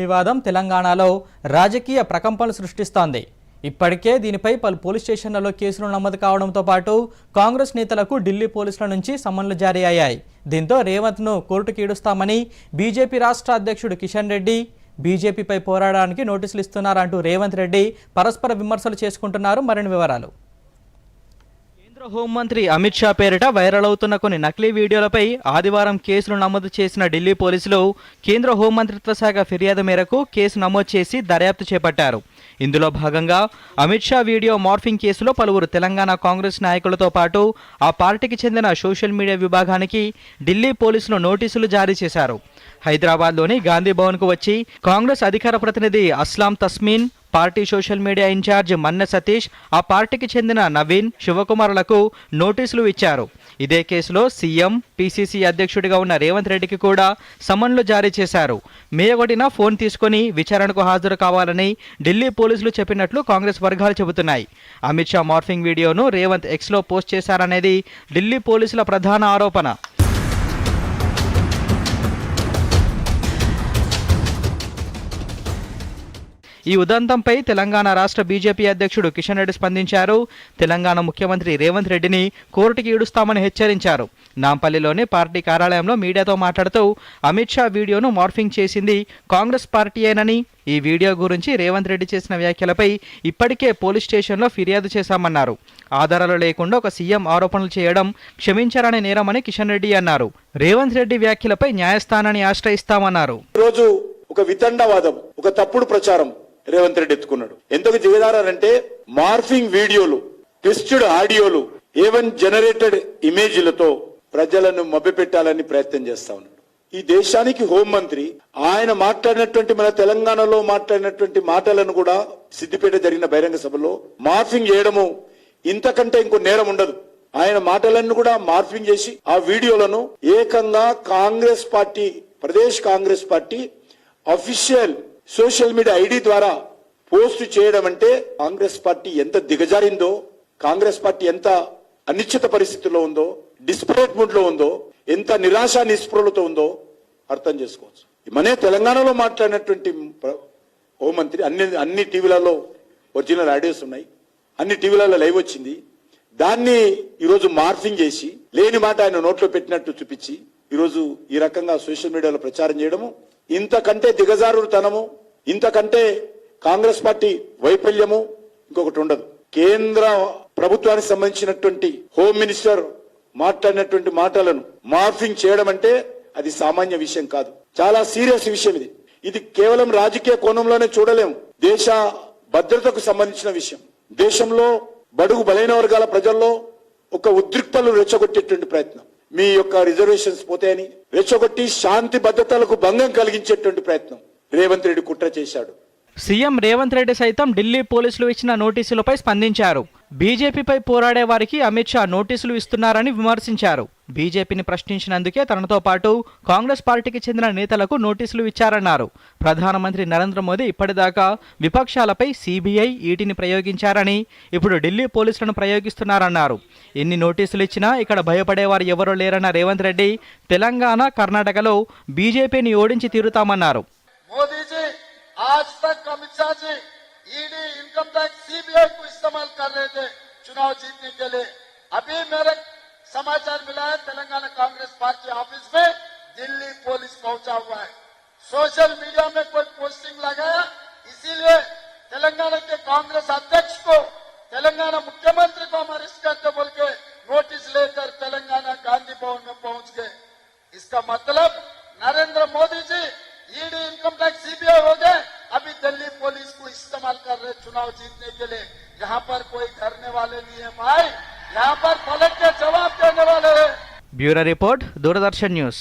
వివాదం తెలంగాణలో రాజకీయ ప్రకంపనలు సృష్టిస్తోంది. ఇప్పటికే దీనిపై పలు పోలీస్ స్టేషన్లలో కేసులు నమోదు కావడంతో పాటు కాంగ్రెస్ నేతలకు ఢిల్లీ పోలీసుల నుంచి సమన్లు జారీ అయ్యాయి. దీంతో రేవంత్ను కోర్టుకు ఈడుస్తామని బీజేపీ రాష్ట్ర అధ్యక్షుడు కిషన్ రెడ్డి బీజేపీపై పోరాడడానికి నోటీసులు ఇస్తున్నారంటూ రేవంత్ రెడ్డి పరస్పర విమర్శలు చేసుకుంటున్నారు. మరిన్ని వివరాలు. కేంద్ర హోంమంత్రి అమిత్ షా పేరిట వైరల్ అవుతున్న కొన్ని నకిలీ వీడియోలపై ఆదివారం కేసులు నమోదు చేసిన ఢిల్లీ పోలీసులు కేంద్ర హోంమంత్రిత్వ శాఖ ఫిర్యాదు మేరకు కేసు నమోదు చేసి దర్యాప్తు చేపట్టారు. ఇందులో భాగంగా అమిత్ షా వీడియో మార్ఫింగ్ కేసులో పలువురు తెలంగాణ కాంగ్రెస్ నాయకులతో పాటు ఆ పార్టీకి చెందిన సోషల్ మీడియా విభాగానికి ఢిల్లీ పోలీసులు నోటీసులు జారీ చేశారు. హైదరాబాద్లోని గాంధీ భవన్కు వచ్చి కాంగ్రెస్ అధికార ప్రతినిధి Aslam Tasmeen party social media incharge Manna Satish ఆ పార్టీకి చెందిన నవీన్ శివకుమార్లకు నోటీసులు ఇచ్చారు. ఇదే కేసులో సీఎం పీసీసీ అధ్యక్షుడిగా ఉన్న రేవంత్ రెడ్డికి కూడా సమన్లు జారీ చేశారు. మే ఒకటిన ఫోన్ తీసుకొని విచారణకు హాజరు కావాలని ఢిల్లీ పోలీసులు చెప్పినట్లు కాంగ్రెస్ వర్గాలు చెబుతున్నాయి. అమిత్ షా మార్ఫింగ్ వీడియోను రేవంత్ ఎక్స్లో పోస్ట్ చేశారనేది ఢిల్లీ పోలీసుల ప్రధాన ఆరోపణ. ఈ ఉదంతంపై తెలంగాణ రాష్ట్ర బీజేపీ అధ్యక్షుడు కిషన్ రెడ్డి స్పందించారు. తెలంగాణ ముఖ్యమంత్రి రేవంత్ రెడ్డిని కోర్టుకి ఈడుస్తామని హెచ్చరించారు. నాంపల్లిలోని పార్టీ కార్యాలయంలో మీడియాతో మాట్లాడుతూ అమిత్ షా వీడియోను మార్ఫింగ్ చేసింది కాంగ్రెస్ పార్టీయేనని ఈ వీడియో గురించి రేవంత్ రెడ్డి చేసిన వ్యాఖ్యలపై ఇప్పటికే పోలీస్ స్టేషన్లో ఫిర్యాదు చేశామన్నారు. ఆధారాలు లేకుండా ఒక సీఎం ఆరోపణలు చేయడం క్షమించారనే నేరమని కిషన్ రెడ్డి అన్నారు. రేవంత్ రెడ్డి వ్యాఖ్యలపై న్యాయస్థానాన్ని ఆశ్రయిస్తామన్నారు. రోజు ఒక వితండవాదం ఒక తప్పుడు ప్రచారం రేవంత్ రెడ్డి ఎత్తుకున్నాడు. ఎందుకు దిగదారంటే మార్ఫింగ్ వీడియోలు ట్విస్టెడ్ ఆడియోలు ఏవన్ జనరేటెడ్ ఇమేజ్లతో ప్రజలను మభ్యపెట్టాలని ప్రయత్నం చేస్తా ఉన్నాడు. ఈ దేశానికి హోంమంత్రి ఆయన మాట్లాడినటువంటి మన తెలంగాణలో మాట్లాడినటువంటి మాటలను కూడా సిద్దిపేట జరిగిన బహిరంగ సభలో మార్ఫింగ్ చేయడము ఇంతకంటే ఇంకో నేరం ఉండదు. ఆయన మాటలను కూడా మార్ఫింగ్ చేసి ఆ వీడియోలను ఏకంగా Congress party Pradesh Congress party official social media ID ద్వారా పోస్ట్ చేయడం అంటే కాంగ్రెస్ పార్టీ ఎంత దిగజారిందో కాంగ్రెస్ పార్టీ ఎంత అనిశ్చిత పరిస్థితుల్లో ఉందో డిస్పరేట్ మూడ్లో ఉందో ఎంత నిరాశ నిస్పృహలతో ఉందో అర్థం చేసుకోవచ్చు. మనే తెలంగాణలో మాట్లాడినటువంటి హోంమంత్రి అన్ని అన్ని టీవీలలో ఒరిజినల్ ఆడియోస్ ఉన్నాయి. అన్ని టీవీలలో లైవ్ వచ్చింది. దాన్ని ఈరోజు మార్ఫింగ్ చేసి లేని మాట ఆయన నోట్లో పెట్టినట్టు చూపించి ఈరోజు ఈ రకంగా సోషల్ మీడియాలో ప్రచారం చేయడము ఇంతకంటే దిగజారుతనము ఇంతకంటే కాంగ్రెస్ పార్టీ వైఫల్యము ఇంకొకటి ఉండదు. కేంద్ర ప్రభుత్వానికి సంబంధించినటువంటి హోమ్ మినిస్టర్ మాట్లాడినటువంటి మాటలను మార్ఫింగ్ చేయడం అంటే అది సామాన్య విషయం కాదు. చాలా సీరియస్ విషయం ఇది. ఇది కేవలం రాజకీయ కోణంలోనే చూడలేము. దేశ భద్రతకు సంబంధించిన విషయం. దేశంలో బడుగు బలైన వర్గాల ప్రజల్లో ఒక ఉద్రిక్తలు రెచ్చగొట్టేటువంటి ప్రయత్నం. మీ యొక్క రిజర్వేషన్స్ పోతాయని రెచ్చగొట్టి శాంతి భద్రతలకు భంగం కలిగించేటువంటి ప్రయత్నం రేవంత్ రెడ్డి కుట్ర చేశాడు. సీఎం రేవంత్ రెడ్డి సైతం ఢిల్లీ పోలీసులు ఇచ్చిన నోటీసులపై స్పందించారు. బీజేపీపై పోరాడే వారికి అమిత్ షా నోటీసులు ఇస్తున్నారని విమర్శించారు. బీజేపీని ప్రశ్నించినందుకే తనతో పాటు కాంగ్రెస్ పార్టీకి చెందిన నేతలకు నోటీసులు ఇచ్చారన్నారు ప్రధానమంత్రి నరేంద్ర మోదీ ఇప్పటిదాకా విపక్షాలపై సీబీఐ ఈటీని ప్రయోగించారని ఇప్పుడు ఢిల్లీ పోలీసులను ప్రయోగిస్తున్నారన్నారు ఎన్ని నోటీసులు ఇచ్చినా ఇక్కడ భయపడేవారు ఎవరూ లేరన్న రేవంత్ రెడ్డి తెలంగాణ కర్ణాటకలో బీజేపీని ఓడించి తీరుతామన్నారు मोदी जी आज तक Amit Shah ji ED income tax CBI को इस्तेमाल कर रहे थे चुनाव जीतने के लिए अभी मेरे समाचार मिला है, तेलंगाना कांग्रेस पार्टी ऑफ़िस में दिल्ली पुलिस पहुँचा हुआ है। सोशल मीडिया में कोई पोस्टिंग लगाया, इसीलिए तेलंगाना के कांग्रेस अध्यक्ष को, तेलंगाना मुख्यमंत्री को हम अरेस्ट करते बोल के नोटिस लेकर तेलंगाना गांधी भवन में पहुँच गए। इसका मतलब Narendra Modi ji ED income tax CBI हो गए। अभी दिल्ली पुलिस को इस्तेमाल कर रहे चुनाव जीतने के लिए। यहाँ पर कोई करने वाले नहीं है भाई। यहाँ पर फलक के जवाब देने वाले ब्यूरो रिपोर्ट दूरदर्शन न्यूज.